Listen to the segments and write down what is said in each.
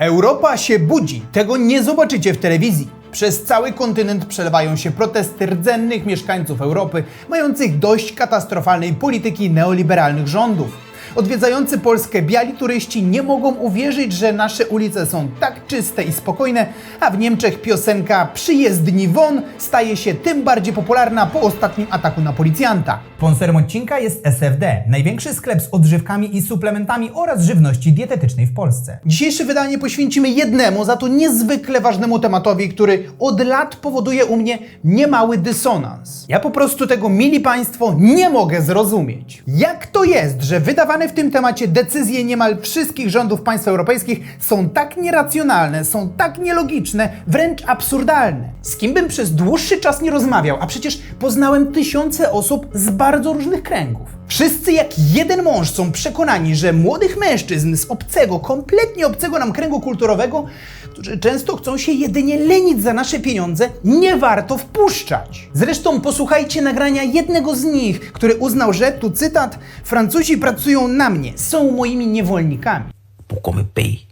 Europa się budzi. Tego nie zobaczycie w telewizji. Przez cały kontynent przelewają się protesty rdzennych mieszkańców Europy, mających dość katastrofalnej polityki neoliberalnych rządów. Odwiedzający Polskę biali turyści nie mogą uwierzyć, że nasze ulice są tak czyste i spokojne, a w Niemczech piosenka Przyjezdni won staje się tym bardziej popularna po ostatnim ataku na policjanta. Sponsorem odcinka jest SFD, największy sklep z odżywkami i suplementami oraz żywności dietetycznej w Polsce. Dzisiejsze wydanie poświęcimy jednemu, za to niezwykle ważnemu tematowi, który od lat powoduje u mnie niemały dysonans. Ja po prostu tego, mili Państwo, nie mogę zrozumieć. Jak to jest, że wydawane w tym temacie decyzje niemal wszystkich rządów państw europejskich są tak nieracjonalne, są tak nielogiczne, wręcz absurdalne? Z kim bym przez dłuższy czas nie rozmawiał, a przecież poznałem tysiące osób z bardzo różnych kręgów. Wszyscy jak jeden mąż są przekonani, że młodych mężczyzn z obcego, kompletnie obcego nam kręgu kulturowego, którzy często chcą się jedynie lenić za nasze pieniądze, nie warto wpuszczać. Zresztą posłuchajcie nagrania jednego z nich, który uznał, że, tu cytat, Francuzi pracują na mnie, są moimi niewolnikami. pour qu'on me paye.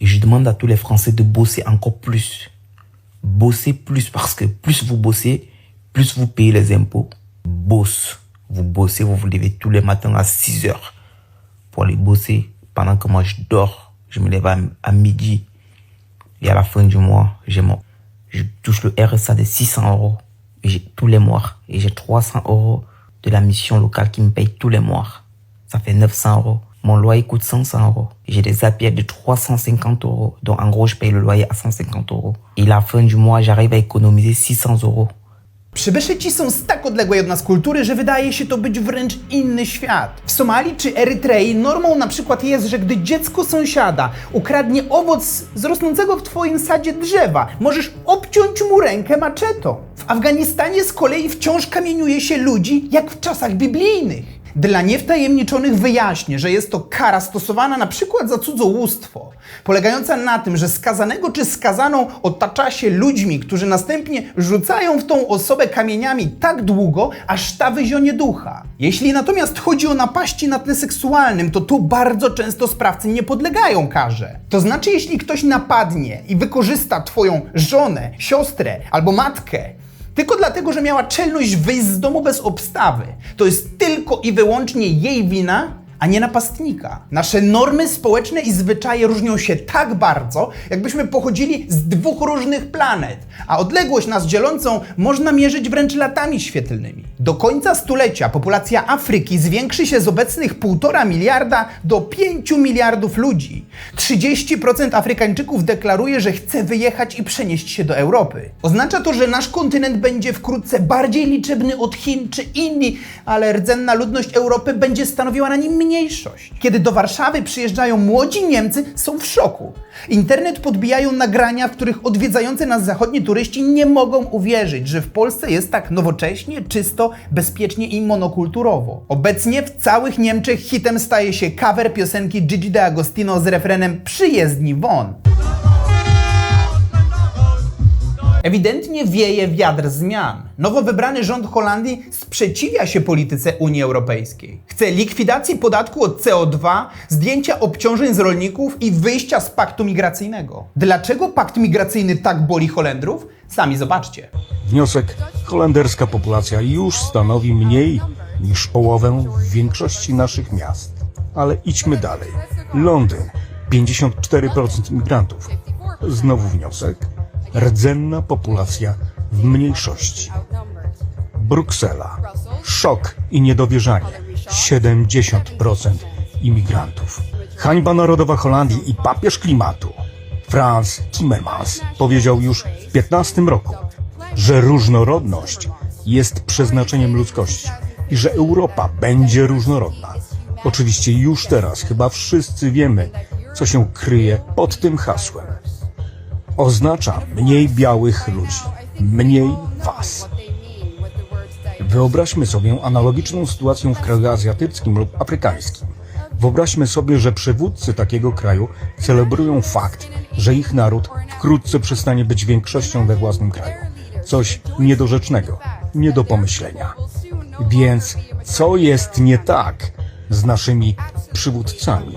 Et je demande à tous les Français de bosser encore plus. Bosser plus parce que plus vous bossez, plus vous payez les impôts. Bosse. Vous bossez, vous vous levez tous les matins à 6 heures pour aller bosser. Pendant que moi je dors, je me lève à, à midi. Et à la fin du mois, j'ai mon, je touche le RSA de 600 euros tous les mois. Et j'ai 300 euros de la mission locale qui me paye tous les mois. Ça fait 900 euros. Mon loyer coûte 500 euros. J'ai des zapiers de 350 euros. Donc en gros, je paye le loyer à 150 euros. Et la fin du mois, j'arrive à économiser 600 euros. Przybysze ci są z tak odległej od nas kultury, że wydaje się to być wręcz inny świat. W Somalii czy Erytrei normą na przykład jest, że gdy dziecko sąsiada ukradnie owoc z rosnącego w twoim sadzie drzewa, możesz obciąć mu rękę maczetą. W Afganistanie z kolei wciąż kamieniuje się ludzi jak w czasach biblijnych. Dla niewtajemniczonych wyjaśnię, że jest to kara stosowana na przykład za cudzołóstwo, polegająca na tym, że skazanego czy skazaną otacza się ludźmi, którzy następnie rzucają w tą osobę kamieniami tak długo, aż ta wyzionie ducha. Jeśli natomiast chodzi o napaści na tle seksualnym, to tu bardzo często sprawcy nie podlegają karze. To znaczy, jeśli ktoś napadnie i wykorzysta twoją żonę, siostrę albo matkę, tylko dlatego, że miała czelność wyjść z domu bez obstawy. To jest tylko i wyłącznie jej wina, a nie napastnika. Nasze normy społeczne i zwyczaje różnią się tak bardzo, jakbyśmy pochodzili z dwóch różnych planet, a odległość nas dzielącą można mierzyć wręcz latami świetlnymi. Do końca stulecia populacja Afryki zwiększy się z obecnych 1,5 miliarda do 5 miliardów ludzi. 30% Afrykańczyków deklaruje, że chce wyjechać i przenieść się do Europy. Oznacza to, że nasz kontynent będzie wkrótce bardziej liczebny od Chin czy Indii, ale rdzenna ludność Europy będzie stanowiła na nim mniejszość. Kiedy do Warszawy przyjeżdżają młodzi Niemcy, są w szoku. Internet podbijają nagrania, w których odwiedzający nas zachodni turyści nie mogą uwierzyć, że w Polsce jest tak nowocześnie, czysto, bezpiecznie i monokulturowo. Obecnie w całych Niemczech hitem staje się cover piosenki Gigi D'Agostino z refrenem Przyjezdni won. Ewidentnie wieje wiatr zmian. Nowo wybrany rząd Holandii sprzeciwia się polityce Unii Europejskiej. Chce likwidacji podatku od CO2, zdjęcia obciążeń z rolników i wyjścia z paktu migracyjnego. Dlaczego pakt migracyjny tak boli Holendrów? Sami zobaczcie. Wniosek: holenderska populacja już stanowi mniej niż połowę w większości naszych miast. Ale idźmy dalej. Londyn 54% migrantów. Znowu wniosek: rdzenna populacja w mniejszości. Bruksela. Szok i niedowierzanie. 70% imigrantów. Hańba narodowa Holandii i papież klimatu. Franz Timmermans powiedział już w 15 roku, że różnorodność jest przeznaczeniem ludzkości i że Europa będzie różnorodna. Oczywiście już teraz chyba wszyscy wiemy, co się kryje pod tym hasłem. Oznacza mniej białych ludzi, mniej was. Wyobraźmy sobie analogiczną sytuację w kraju azjatyckim lub afrykańskim. Wyobraźmy sobie, że przywódcy takiego kraju celebrują fakt, że ich naród wkrótce przestanie być większością we własnym kraju. Coś niedorzecznego, nie do pomyślenia. Więc co jest nie tak z naszymi przywódcami?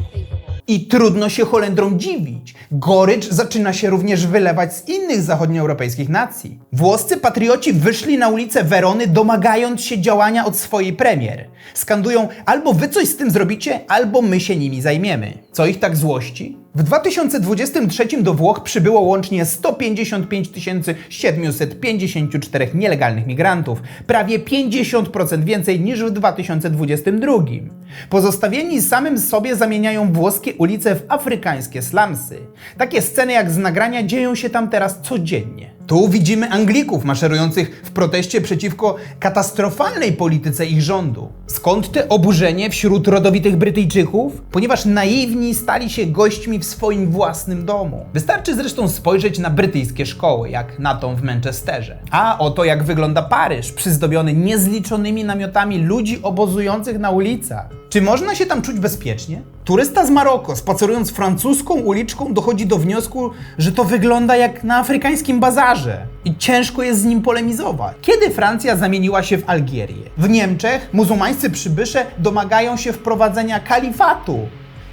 I trudno się Holendrom dziwić. Gorycz zaczyna się również wylewać z innych zachodnioeuropejskich nacji. Włoscy patrioci wyszli na ulicę Werony, domagając się działania od swojej premier. Skandują: albo wy coś z tym zrobicie, albo my się nimi zajmiemy. Co ich tak złości? W 2023 do Włoch przybyło łącznie 155 754 nielegalnych migrantów, prawie 50% więcej niż w 2022. Pozostawieni samym sobie zamieniają włoskie ulice w afrykańskie slumsy. Takie sceny jak z nagrania dzieją się tam teraz codziennie. Tu widzimy Anglików maszerujących w proteście przeciwko katastrofalnej polityce ich rządu. Skąd te oburzenie wśród rodowitych Brytyjczyków? Ponieważ naiwni stali się gośćmi w swoim własnym domu. Wystarczy zresztą spojrzeć na brytyjskie szkoły, jak na tą w Manchesterze. A oto jak wygląda Paryż, przyzdobiony niezliczonymi namiotami ludzi obozujących na ulicach. Czy można się tam czuć bezpiecznie? Turysta z Maroko, spacerując francuską uliczką, dochodzi do wniosku, że to wygląda jak na afrykańskim bazarze i ciężko jest z nim polemizować. Kiedy Francja zamieniła się w Algierię? W Niemczech muzułmańscy przybysze domagają się wprowadzenia kalifatu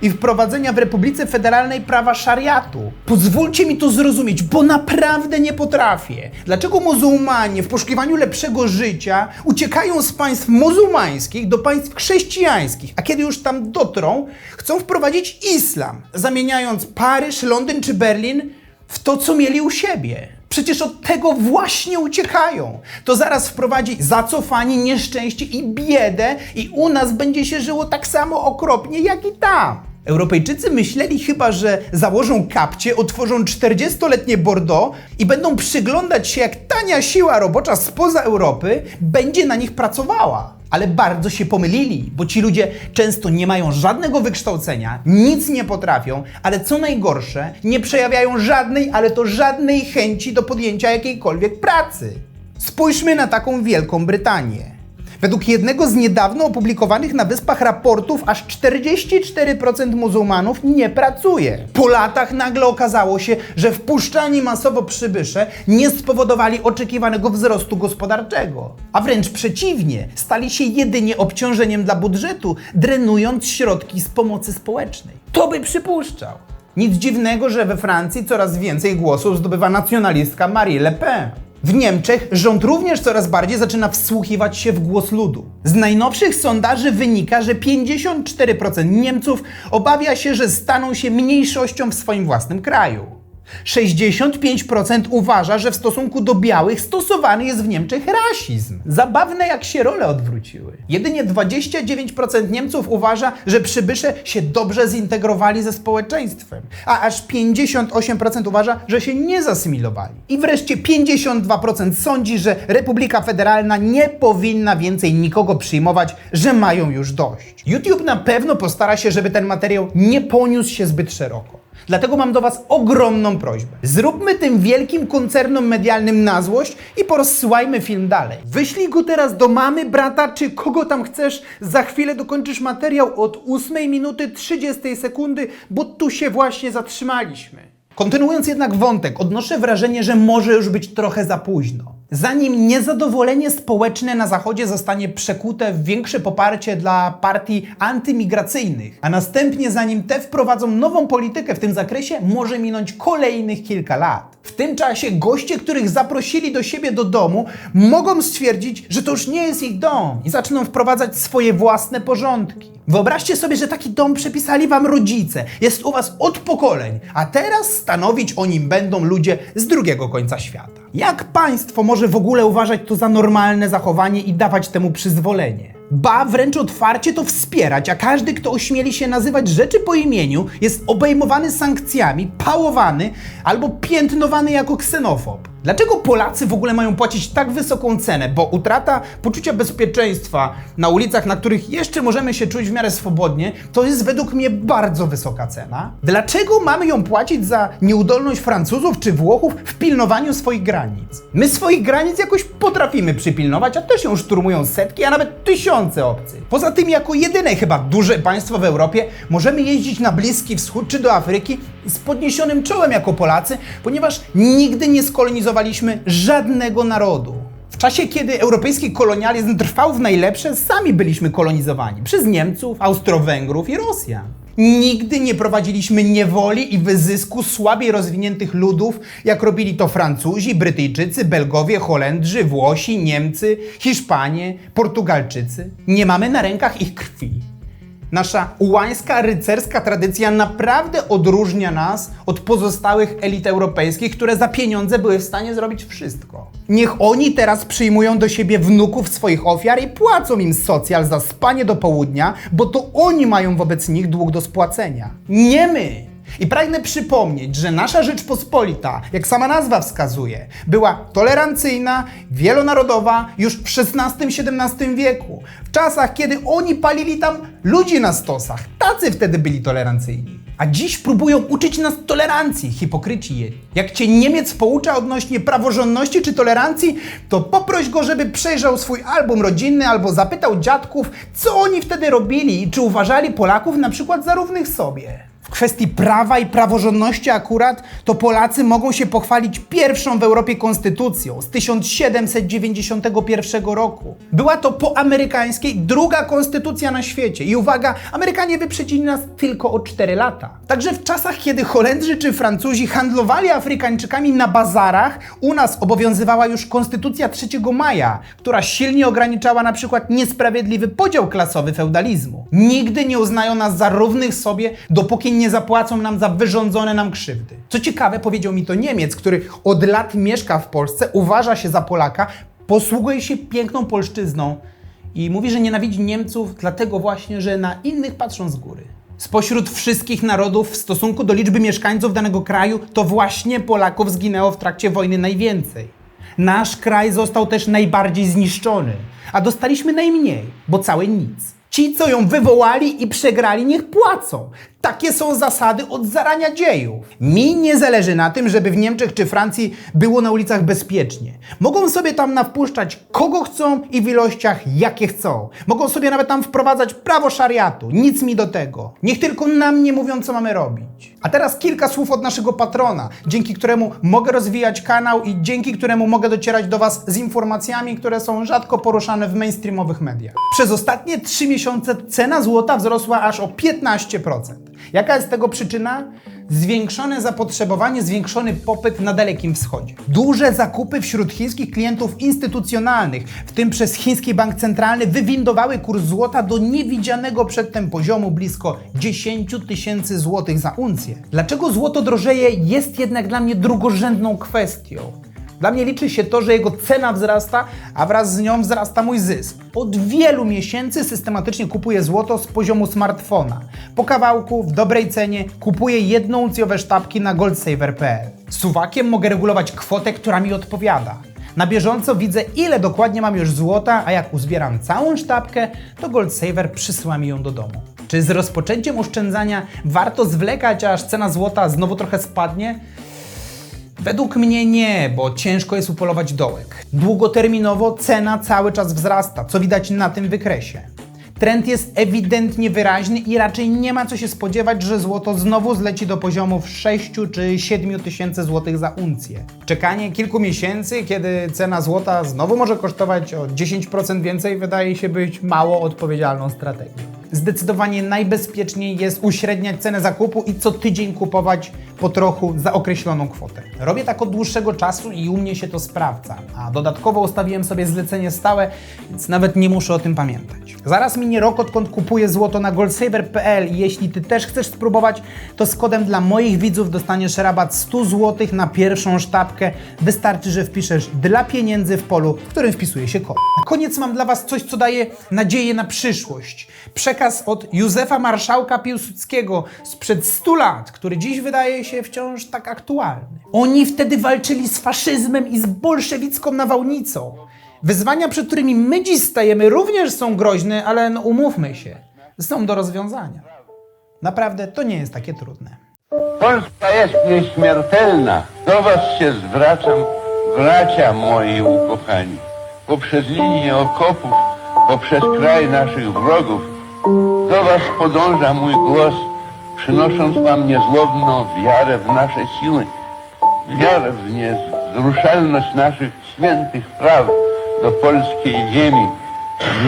i wprowadzenia w Republice Federalnej prawa szariatu. Pozwólcie mi to zrozumieć, bo naprawdę nie potrafię. Dlaczego muzułmanie w poszukiwaniu lepszego życia uciekają z państw muzułmańskich do państw chrześcijańskich, a kiedy już tam dotrą, chcą wprowadzić islam, zamieniając Paryż, Londyn czy Berlin w to, co mieli u siebie? Przecież od tego właśnie uciekają. To zaraz wprowadzi zacofanie, nieszczęście i biedę, i u nas będzie się żyło tak samo okropnie jak i tam. Europejczycy myśleli chyba, że założą kapcie, otworzą 40-letnie Bordeaux i będą przyglądać się, jak tania siła robocza spoza Europy będzie na nich pracowała. Ale bardzo się pomylili, bo ci ludzie często nie mają żadnego wykształcenia, nic nie potrafią, ale co najgorsze, nie przejawiają żadnej, ale to żadnej chęci do podjęcia jakiejkolwiek pracy. Spójrzmy na taką Wielką Brytanię. Według jednego z niedawno opublikowanych na Wyspach raportów, aż 44% muzułmanów nie pracuje. Po latach nagle okazało się, że wpuszczani masowo przybysze nie spowodowali oczekiwanego wzrostu gospodarczego, a wręcz przeciwnie, stali się jedynie obciążeniem dla budżetu, drenując środki z pomocy społecznej. To by przypuszczał. Nic dziwnego, że we Francji coraz więcej głosów zdobywa nacjonalistka Marie Le Pen. W Niemczech rząd również coraz bardziej zaczyna wsłuchiwać się w głos ludu. Z najnowszych sondaży wynika, że 54% Niemców obawia się, że staną się mniejszością w swoim własnym kraju. 65% uważa, że w stosunku do białych stosowany jest w Niemczech rasizm. Zabawne jak się role odwróciły. Jedynie 29% Niemców uważa, że przybysze się dobrze zintegrowali ze społeczeństwem, a aż 58% uważa, że się nie zasymilowali. I wreszcie 52% sądzi, że Republika Federalna nie powinna więcej nikogo przyjmować, że mają już dość. YouTube na pewno postara się, żeby ten materiał nie poniósł się zbyt szeroko. Dlatego mam do Was ogromną prośbę. Zróbmy tym wielkim koncernom medialnym na złość i porozsyłajmy film dalej. Wyślij go teraz do mamy, brata czy kogo tam chcesz. Za chwilę dokończysz materiał od 8 minuty 30 sekundy, bo tu się właśnie zatrzymaliśmy. Kontynuując jednak wątek, odnoszę wrażenie, że może już być trochę za późno. Zanim niezadowolenie społeczne na Zachodzie zostanie przekute w większe poparcie dla partii antymigracyjnych, a następnie zanim te wprowadzą nową politykę w tym zakresie, może minąć kolejnych kilka lat. W tym czasie goście, których zaprosili do siebie do domu, mogą stwierdzić, że to już nie jest ich dom i zaczną wprowadzać swoje własne porządki. Wyobraźcie sobie, że taki dom przepisali wam rodzice, jest u was od pokoleń, a teraz stanowić o nim będą ludzie z drugiego końca świata. Jak państwo może w ogóle uważać to za normalne zachowanie i dawać temu przyzwolenie? Ba, wręcz otwarcie to wspierać, a każdy, kto ośmieli się nazywać rzeczy po imieniu, jest obejmowany sankcjami, pałowany albo piętnowany jako ksenofob. Dlaczego Polacy w ogóle mają płacić tak wysoką cenę? Bo utrata poczucia bezpieczeństwa na ulicach, na których jeszcze możemy się czuć w miarę swobodnie, to jest według mnie bardzo wysoka cena. Dlaczego mamy ją płacić za nieudolność Francuzów czy Włochów w pilnowaniu swoich granic? My swoich granic jakoś potrafimy przypilnować, a też ją szturmują setki, a nawet tysiące obcych. Poza tym, jako jedyne chyba duże państwo w Europie, możemy jeździć na Bliski Wschód czy do Afryki z podniesionym czołem jako Polacy, ponieważ nigdy nie skolonizowaliśmy żadnego narodu. W czasie, kiedy europejski kolonializm trwał w najlepsze, sami byliśmy kolonizowani przez Niemców, Austro-Węgrów i Rosjan. Nigdy nie prowadziliśmy niewoli i wyzysku słabiej rozwiniętych ludów, jak robili to Francuzi, Brytyjczycy, Belgowie, Holendrzy, Włosi, Niemcy, Hiszpanie, Portugalczycy. Nie mamy na rękach ich krwi. Nasza ułańska, rycerska tradycja naprawdę odróżnia nas od pozostałych elit europejskich, które za pieniądze były w stanie zrobić wszystko. Niech oni teraz przyjmują do siebie wnuków swoich ofiar i płacą im socjal za spanie do południa, bo to oni mają wobec nich dług do spłacenia. Nie my! I pragnę przypomnieć, że nasza Rzeczpospolita, jak sama nazwa wskazuje, była tolerancyjna, wielonarodowa już w XVI-XVII wieku. W czasach, kiedy oni palili tam ludzi na stosach. Tacy wtedy byli tolerancyjni. A dziś próbują uczyć nas tolerancji, hipokryci jedni. Jak cię Niemiec poucza odnośnie praworządności czy tolerancji, to poproś go, żeby przejrzał swój album rodzinny albo zapytał dziadków, co oni wtedy robili i czy uważali Polaków na przykład za równych sobie. W kwestii prawa i praworządności akurat, to Polacy mogą się pochwalić pierwszą w Europie konstytucją z 1791 roku. Była to po amerykańskiej druga konstytucja na świecie. I uwaga, Amerykanie wyprzedzili nas tylko o 4 lata. Także w czasach, kiedy Holendrzy czy Francuzi handlowali Afrykańczykami na bazarach, u nas obowiązywała już konstytucja 3 maja, która silnie ograniczała na przykład niesprawiedliwy podział klasowy feudalizmu. Nigdy nie uznają nas za równych sobie, dopóki nie zapłacą nam za wyrządzone nam krzywdy. Co ciekawe, powiedział mi to Niemiec, który od lat mieszka w Polsce, uważa się za Polaka, posługuje się piękną polszczyzną i mówi, że nienawidzi Niemców dlatego właśnie, że na innych patrzą z góry. Spośród wszystkich narodów w stosunku do liczby mieszkańców danego kraju, to właśnie Polaków zginęło w trakcie wojny najwięcej. Nasz kraj został też najbardziej zniszczony, a dostaliśmy najmniej, bo całe nic. Ci, co ją wywołali i przegrali, niech płacą. Takie są zasady od zarania dziejów. Mi nie zależy na tym, żeby w Niemczech czy Francji było na ulicach bezpiecznie. Mogą sobie tam nawpuszczać kogo chcą i w ilościach jakie chcą. Mogą sobie nawet tam wprowadzać prawo szariatu. Nic mi do tego. Niech tylko nam nie mówią, co mamy robić. A teraz kilka słów od naszego patrona, dzięki któremu mogę rozwijać kanał i dzięki któremu mogę docierać do Was z informacjami, które są rzadko poruszane w mainstreamowych mediach. Przez ostatnie 3 miesiące cena złota wzrosła aż o 15%. Jaka jest tego przyczyna? Zwiększone zapotrzebowanie, zwiększony popyt na Dalekim Wschodzie. Duże zakupy wśród chińskich klientów instytucjonalnych, w tym przez chiński bank centralny, wywindowały kurs złota do niewidzianego przedtem poziomu blisko 10 tysięcy złotych za uncję. Dlaczego złoto drożeje jest jednak dla mnie drugorzędną kwestią. Dla mnie liczy się to, że jego cena wzrasta, a wraz z nią wzrasta mój zysk. Od wielu miesięcy systematycznie kupuję złoto z poziomu smartfona. Po kawałku, w dobrej cenie, kupuję jednouncjowe sztabki na goldsaver.pl. Suwakiem mogę regulować kwotę, która mi odpowiada. Na bieżąco widzę, ile dokładnie mam już złota, a jak uzbieram całą sztabkę, to Goldsaver przysyła mi ją do domu. Czy z rozpoczęciem oszczędzania warto zwlekać, aż cena złota znowu trochę spadnie? Według mnie nie, bo ciężko jest upolować dołek. Długoterminowo cena cały czas wzrasta, co widać na tym wykresie. Trend jest ewidentnie wyraźny i raczej nie ma co się spodziewać, że złoto znowu zleci do poziomów 6 czy 7 tysięcy złotych za uncję. Czekanie kilku miesięcy, kiedy cena złota znowu może kosztować o 10% więcej, wydaje się być mało odpowiedzialną strategią. Zdecydowanie najbezpieczniej jest uśredniać cenę zakupu i co tydzień kupować po trochu za określoną kwotę. Robię tak od dłuższego czasu i u mnie się to sprawdza, a dodatkowo ustawiłem sobie zlecenie stałe, więc nawet nie muszę o tym pamiętać. Zaraz minie rok, odkąd kupuję złoto na goldsaver.pl i jeśli Ty też chcesz spróbować, to z kodem dla moich widzów dostaniesz rabat 100 zł na pierwszą sztabkę. Wystarczy, że wpiszesz dla pieniędzy w polu, w którym wpisuje się kod. Na koniec mam dla Was coś, co daje nadzieję na przyszłość. Przekaz od Józefa Marszałka Piłsudskiego sprzed 100 lat, który dziś wydaje się wciąż tak aktualny. Oni wtedy walczyli z faszyzmem i z bolszewicką nawałnicą. Wyzwania, przed którymi my dziś stajemy, również są groźne, ale no umówmy się, są do rozwiązania. Naprawdę to nie jest takie trudne. Polska jest nieśmiertelna. Do was się zwracam, bracia moi ukochani. Poprzez linię okopów, poprzez kraj naszych wrogów, do was podąża mój głos, przynosząc wam niezłomną wiarę w nasze siły, wiarę w niezruszalność naszych świętych praw do polskiej ziemi,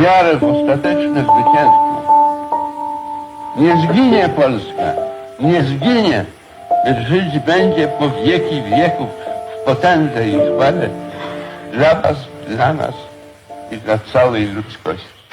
wiarę w ostateczne zwycięstwo. Nie zginie Polska, nie zginie, lecz żyć będzie po wieki wieków w potędze i chwale dla was, dla nas i dla całej ludzkości.